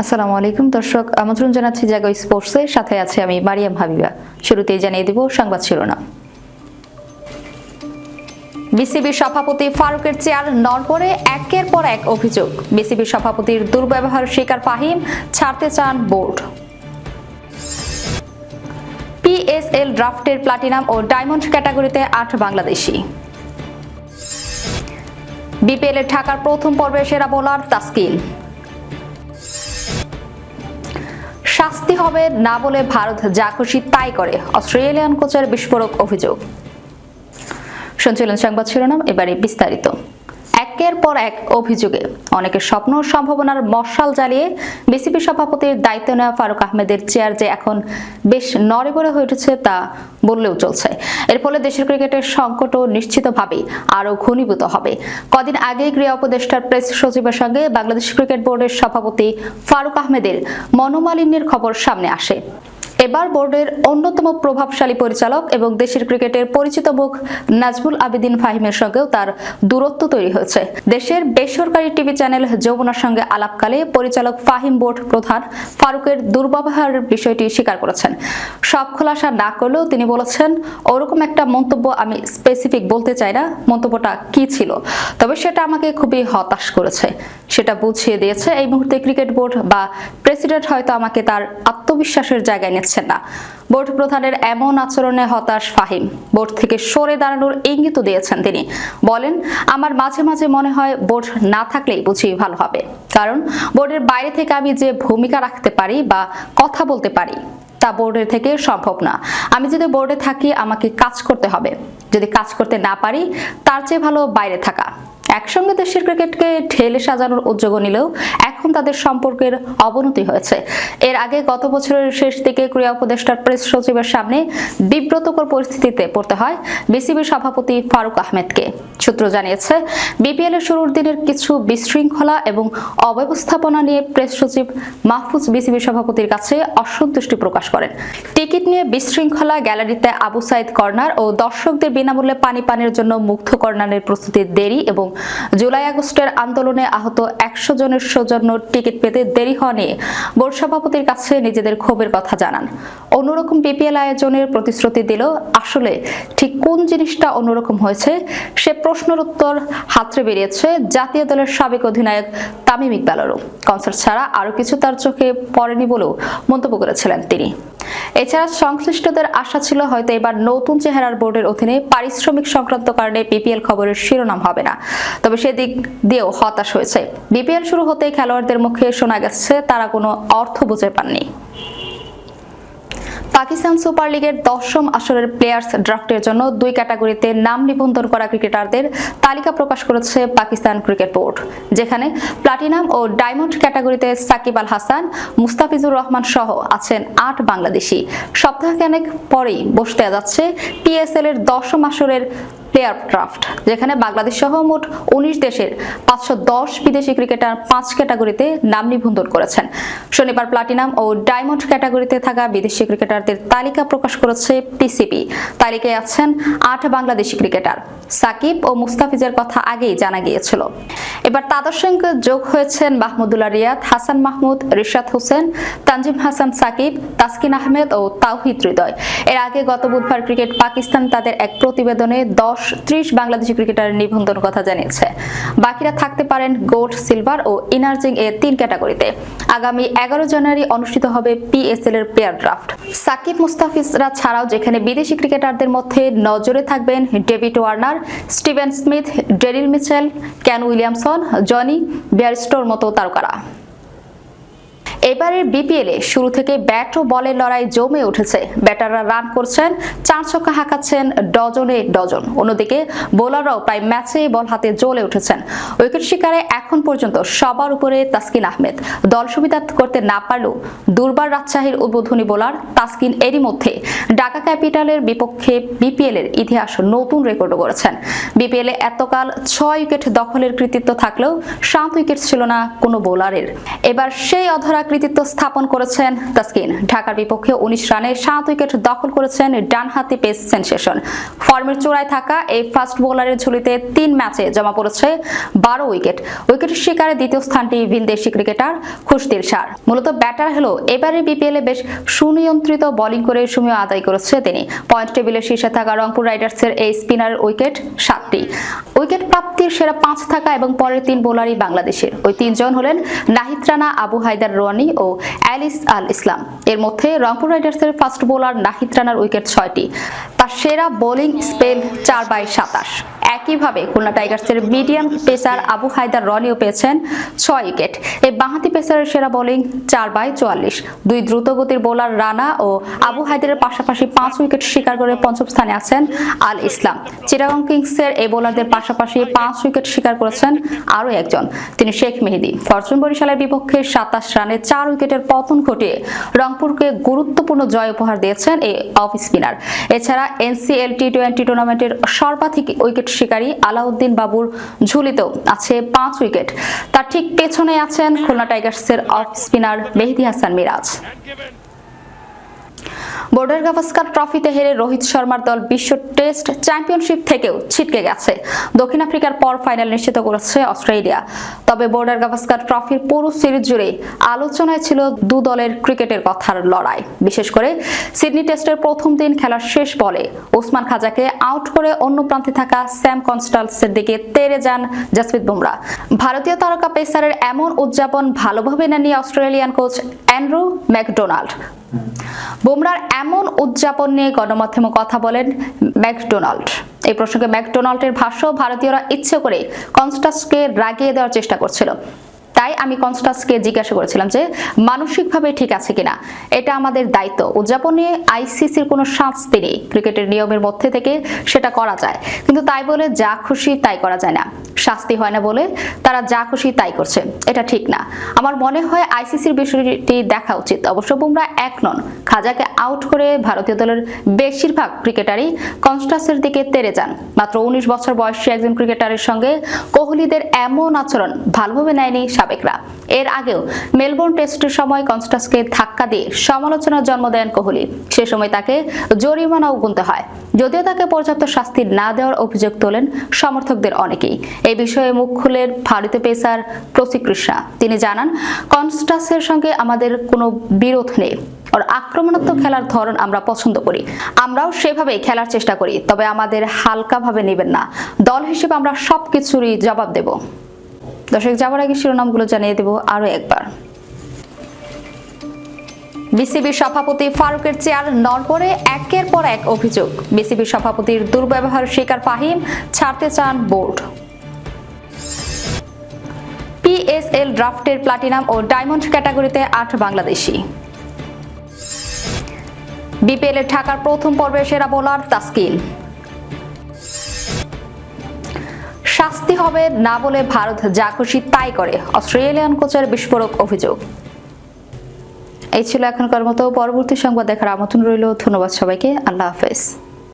আসসালামু আলাইকুম, দর্শক, আমন্ত্রণ জানাচ্ছি জাগো স্পোর্টসের সাথে আছে আমি মারিয়াম হাবিবা। শুরুতেই জানিয়ে দিব সংবাদ শিরোনাম। বিসিবির সভাপতি ফারুকের চেয়ার নড়বড়ে, একের পর এক অভিযোগ। বিসিবির সভাপতির দুর্ব্যবহার শিকার ফাহিম, ছাড়তে চান বোর্ড। পিএসএল ড্রাফটের প্লাটিনাম ও ডায়মন্ড ক্যাটাগরিতে আট বাংলাদেশি। বিপিএল এর ঢাকার প্রথম পর্বে সেরা বোলার তাসকিন। শাস্তি হবে না বলে ভারত যা খুশি তাই করে। অস্ট্রেলিয়ান কোচের বিস্ফোরক অভিযোগ। শুনছিলেন সংবাদ শিরোনাম এবারে বিস্তারিত। একের পর এক অভিযোগে। অনেকের স্বপ্ন সম্ভাবনার মশাল জ্বালিয়ে বিসিবি সভাপতির দায়িত্ব নেওয়া ফারুক আহমেদের চেয়ার যে এখন বেশ নড়েবড়ে হয়ে উঠেছে তা বললেও চলছে। এর ফলে দেশের ক্রিকেটের সংকটও নিশ্চিতভাবেই আরও ঘনীভূত হবে। কদিন আগে ক্রীড়া উপদেষ্টার প্রেস সচিবের সঙ্গে বাংলাদেশ ক্রিকেট বোর্ডের সভাপতি ফারুক আহমেদের মনোমালিন্যের খবর সামনে আসে। এবার বোর্ডের অন্যতম প্রভাবশালী পরিচালক এবং দেশের ক্রিকেটের পরিচিত মুখ নাজমুল আবেদিন ফাহিমের সঙ্গেও তার দূরত্ব তৈরি হয়েছে। দেশের বেসরকারি টিভি চ্যানেল যমুনার সঙ্গে আলাপকালে পরিচালক ফাহিম বোর্ড প্রধান ফারুকের দুর্ব্যবহারের বিষয়টি স্বীকার করেছেন। সব খোলাসা না করলেও তিনি বলেছেন, ওরকম একটা মন্তব্য আমি স্পেসিফিক বলতে চাই না, মন্তব্যটা কি ছিল? তবে সেটা আমাকে খুবই হতাশ করেছে। সেটা বুঝিয়ে দিয়েছে এই মুহূর্তে ক্রিকেট বোর্ড বা প্রেসিডেন্ট হয়তো আমাকে তার আত্মবিশ্বাসের জায়গায় নিচ্ছেন না। বোর্ড প্রধানের এমন আচরণে হতাশ ফাহিম। বোর্ড থেকে সরে দাঁড়ানোর ইঙ্গিত দিয়েছেন তিনি। বলেন, আমার মাঝে মাঝে মনে হয় বোর্ড না থাকলেই বুঝি ভালো হবে। কারণ বোর্ডের বাইরে থেকে আমি যে ভূমিকা রাখতে পারি বা কথা বলতে পারি, তা বোর্ডের থেকে সম্ভব না। আমি যদি বোর্ডে থাকি, আমাকে কাজ করতে হবে। যদি কাজ করতে না পারি, তার চেয়ে ভালো বাইরে থাকা। একসঙ্গে দেশের ক্রিকেটকে ঢেলে সাজানোর উদ্যোগ নিলেও এখন তাদের সম্পর্কের অবনতি হয়েছে। এর আগে গত বছরের শেষ দিকে ক্রীড়া উপদেষ্টার প্রেস সচিবের সামনে বিব্রতকর পরিস্থিতিতে পড়তে হয় বিসিবির সভাপতি ফারুক আহমেদকে। সূত্র জানিয়েছে, বিপিএল এর শুরুর দিনের কিছু বিশৃঙ্খলা এবং অব্যবস্থাপনা নিয়ে প্রেস সচিব মাহফুজ বিসিবি সভাপতির কাছে অসন্তুষ্টি প্রকাশ করেন। টিকিট নিয়ে বিশৃঙ্খলা গ্যালারিতে আবু সাইদ কর্নার ও দর্শকদের বিনামূল্যে পানি পানের জন্য মুগ্ধ কর্নারের প্রস্তুতির দেরি এবং জুলাই আগস্টের আন্দোলনে আহত একশো জনের সৌজন্য টিকিট পেতে দেরি হওয়া নিয়ে বোর্ড সভাপতির কাছে নিজেদের ক্ষোভের কথা জানান। অন্যরকম বিপিএল আয়োজনের প্রতিশ্রুতি দিল, আসলে ঠিক কোন জিনিসটা অন্যরকম হয়েছে সে প্রশ্নের উত্তর হাতড়ে বেরিয়েছে জাতীয় দলের সাবেক অধিনায়ক তামিম ইকবালেরও। কনসার্ট ছাড়া আরও কিছু তার চোখে পড়েনি বলেও মন্তব্য করেছিলেন তিনি। এছাড়া সংশ্লিষ্টদের আশা ছিল হয়তো এবার নতুন চেহারার বোর্ডের অধীনে পারিশ্রমিক সংক্রান্ত কারণে পিপিএল খবরের শিরোনাম হবে না। তবে সেদিক দিয়েও হতাশ হয়েছে। বিপিএল শুরু হতেই খেলোয়াড়দের মুখে শোনা গেছে, তারা কোনো অর্থ বুঝে পাননি। পাকিস্তান সুপার লিগের দশম আসরের প্লেয়ার্স ড্রাফটের জন্য দুই ক্যাটাগরিতে নাম নিবন্ধন করা ক্রিকেটারদের তালিকা প্রকাশ করেছে পাকিস্তান ক্রিকেট বোর্ড, যেখানে প্লাটিনাম ও ডায়মন্ড ক্যাটাগরিতে সাকিব আল হাসান, মুস্তাফিজুর রহমান সহ আছেন আট বাংলাদেশি। সপ্তাহখানেক পরেই বসতে যাচ্ছে পিএসএল এর দশম আসরের প্লেয়ার ড্রাফট যেখানে বাংলাদেশ সহ মোট উনিশ দেশের পাঁচশো দশ বিদেশি ক্রিকেটার পাঁচ ক্যাটাগরিতে নাম নিবন্ধন করেছেন। শনিবার প্লাটিনাম ও ডায়মন্ড ক্যাটাগরিতে থাকা বিদেশি ক্রিকেটারদের তালিকা প্রকাশ করেছে পিসিবি। তালিকায় আছেন আট বাংলাদেশি ক্রিকেটার, সাকিব ও মুস্তাফিজের কথা আগেই জানা গিয়েছিল। এবার তাদের সঙ্গে যোগ হয়েছেন মাহমুদুল্লাহ রিয়াদ, হাসান মাহমুদ, রিশাদ হোসেন, তানজিম হাসান সাকিব, তাসকিন আহমেদ ও তাওহিদ হৃদয়। এর আগে গত বুধবার ক্রিকেট পাকিস্তান তাদের এক প্রতিবেদনে দশ ত্রিশ বাংলাদেশি ক্রিকেটারের নিবন্ধন কথা জানিয়েছে। বাকিরা থাকতে পারেন গোল্ড, সিলভার ও ইনার্জিং এ তিন ক্যাটাগরিতে। আগামী এগারো জানুয়ারি অনুষ্ঠিত হবে পিএসএল এর প্লেয়ার ড্রাফট। সাকিব মুস্তাফিজরা ছাড়াও যেখানে বিদেশি ক্রিকেটারদের মধ্যে নজরে থাকবেন David Warner, Steven Smith, Daryl Mitchell, Kane Williamson Jonny বিয়ারস্টোর মতো তারকারা। এবারের বিপিএলে শুরু থেকে ব্যাট ও বলের লড়াই জমে উঠেছে। ব্যাটাররা রান করছেন, চার ছক্কা হাঁকাচ্ছেন, ডজনে ডজন। অন্যদিকে বোলাররাও প্রায় ম্যাচে বল হাতে জ্বলে উঠেছেন। উইকেট শিকারে এখন পর্যন্ত সবার উপরে তাসকিন আহমেদ। দল সুবিধা করতে না পারলেও দুর্বার রাজশাহীর উদ্বোধনী বোলার তাসকিন এরই মধ্যে ঢাকা ক্যাপিটালের বিপক্ষে বিপিএল এর ইতিহাস নতুন রেকর্ডও করেছেন বিপিএল এতকাল ছয় উইকেট দখলের কৃতিত্ব থাকলেও সাত উইকেট ছিল না কোনো বোলারের। এবার সেই অধরা কৃতিত্ব স্থাপন করেছেন তাসকিন। ঢাকার বিপক্ষে উনিশ রানে সাত উইকেট দখল করেছেন ডানহাতি পেস সেন্সেশন। ফর্মের চূড়ায় থাকা এই ফাস্ট বোলারের ঝুলিতে তিন ম্যাচে জমা পড়েছে বারো উইকেট। উইকেট শিকারে দ্বিতীয় স্থানটি ভিনদেশি ক্রিকেটার খুশদির সার। মূলত ব্যাটার হলো এবারে বিপিএলে বেশ সুনিয়ন্ত্রিত বোলিং করে সময় আদায় করেছে তিনি। পয়েন্ট টেবিলের শীর্ষে থাকা রংপুর রাইডার্সের এই স্পিনার উইকেট সাতটি। উইকেট প্রাপ্তির সেরা পাঁচ থাকা এবং পরের তিন বোলারই বাংলাদেশের। ওই তিনজন হলেন নাহিদ রানা, আবু হায়দার রনি ও অ্যালিস আল ইসলাম। এর মধ্যে রংপুর রাইডার্সের ফাস্ট বোলার নাহিদ রানার উইকেট ছয়টি। তার সেরা বোলিং স্পেল চার বাই সাতাশ। একইভাবে খুলনা টাইগার্সের মিডিয়াম পেসার আবু হায়দার রনিও পেয়েছেন ছয় উইকেট। এই বাঁহাতি পেসারের সেরা বোলিং চার বাই চুয়াল্লিশ। দুই দ্রুতগতির বোলার রানা ও আবু হায়দারের পাশাপাশি পাঁচ উইকেট শিকার করে পঞ্চম স্থানে আছেন আল ইসলাম। চিরাগং কিংসের এই বোলারদের পাশাপাশি পাঁচ উইকেট শিকার করেছেন আরও একজন। তিনি শেখ মেহেদি। ফরচুন বরিশালের বিপক্ষে সাতাশ রানে চার উইকেটের পতন ঘটিয়ে রংপুরকে গুরুত্বপূর্ণ জয় উপহার দিয়েছেন এই অফ স্পিনার এছাড়া এনসিএল টি টোয়েন্টি টুর্নামেন্টের সর্বাধিক উইকেট শিকারী আলাউদ্দিন বাবুর ঝুলিতেও আছে পাঁচ উইকেট। তার ঠিক পেছনে আছেন Khulna টাইগার্সের off spinner Mehedi Hasan Miraz. Border Gavaskar ট্রফিতে হেরে রোহিত শর্মার দল বিশ্ব টেস্ট চ্যাম্পিয়নশিপ থেকেও ছিটকে গেছে। দক্ষিণ আফ্রিকার পর ফাইনাল নিশ্চিত করেছে অস্ট্রেলিয়া। তবে বর্ডার গাভাস্কার ট্রফির পুরো সিরিজ জুড়ে আলোচনায় ছিল দু দলের ক্রিকেটের কথার লড়াই। বিশেষ করে সিডনি টেস্টের প্রথম দিন খেলার শেষ বলে ওসমান খাজাকে আউট করে অন্য প্রান্তে থাকা স্যাম কনস্টালসের দিকে তেরে যান জাসপ্রীত বুমরা। ভারতীয় তারকা পেসারের এমন উদযাপন ভালোভাবে নেননি অস্ট্রেলিয়ান কোচ অ্যান্ড্রু ম্যাকডোনাল্ড। বুমরার এমন উদযাপন নিয়ে গণমাধ্যমে কথা বলেন ম্যাকডোনাল্ড। এই প্রসঙ্গে ম্যাকডোনাল্ডের ভাষ্য, ভারতীয়রা ইচ্ছে করে কনস্টাসকে রাগিয়ে দেওয়ার চেষ্টা করছিল। তাই আমি কনস্টাসকে জিজ্ঞাসা করেছিলাম যে, মানসিকভাবে ঠিক আছে কিনা? এটা আমাদের দায়িত্ব। উদযাপন আইসিসির কোনো শাস্তি নেই। ক্রিকেটের নিয়মের মধ্যে থেকে সেটা করা যায়। কিন্তু তাই বলে যা খুশি তাই করা যায় না। শাস্তি হয় না বলে তারা যা খুশি তাই করছে। এটা ঠিক না। আমার মনে হয় আইসিসির বিষয়টি দেখা উচিত। অবশ্য বুমরা এক নন। খাজাকে আউট করে ভারতীয় দলের বেশিরভাগ ক্রিকেটারই কনস্টাসের দিকে তেরে যান। মাত্র উনিশ বছর বয়সী একজন ক্রিকেটারের সঙ্গে কোহলিদের এমন আচরণ ভালোভাবে নেয়নি সাবেকরা। এর আগেও মেলবোর্ন টেস্টের সময় কনস্টাসকে ধাক্কা দিয়ে সমালোচনার জন্ম দেন কোহলি। সে সময় তাকে জরিমানাও গুনতে হয়। যদিও তাকে পর্যাপ্ত শাস্তি না দেওয়ার অভিযোগ তোলেন সমর্থকদের অনেকেই। এই বিষয়ে মুখ খুলেন ভারতীয় পেসার প্রসিক কৃষ্ণা। তিনি জানান, কনস্টাসের সঙ্গে আমাদের কোনো বিরোধ নেই। ওর আক্রমণাত্মক খেলার ধরন আমরা পছন্দ করি। আমরাও সেভাবেই খেলার চেষ্টা করি, তবে আমাদের হালকাভাবে নেবেন না। দল হিসেবে আমরা সবকিছুরই জবাব দেব। দর্শক, যাওয়ার আগে শিরোনামগুলো জানিয়ে দেব আরও একবার। বিসিবির সভাপতি ফারুকের চেয়ার নরপরে একের পর এক অভিযোগ। বিসিবির সভাপতির দুর্ব্যবহার শিকার ফাহিম, ছাড়তে চান বোর্ড। পিএসএল ড্রাফটের প্লাটিনাম ও ডায়মন্ড ক্যাটাগরিতে আট বাংলাদেশি। বিপিএল এর ঢাকার প্রথম পর্বে সেরা বোলার তাসকিন। শাস্তি হবে না বলে ভারত যা খুশি তাই করে। অস্ট্রেলিয়ান কোচের বিস্ফোরক অভিযোগ। এই ছিল এখনকার মতো। পরবর্তী সংবাদ দেখার আমন্ত্রণ রইল। ধন্যবাদ সবাইকে। আল্লাহ হাফেজ।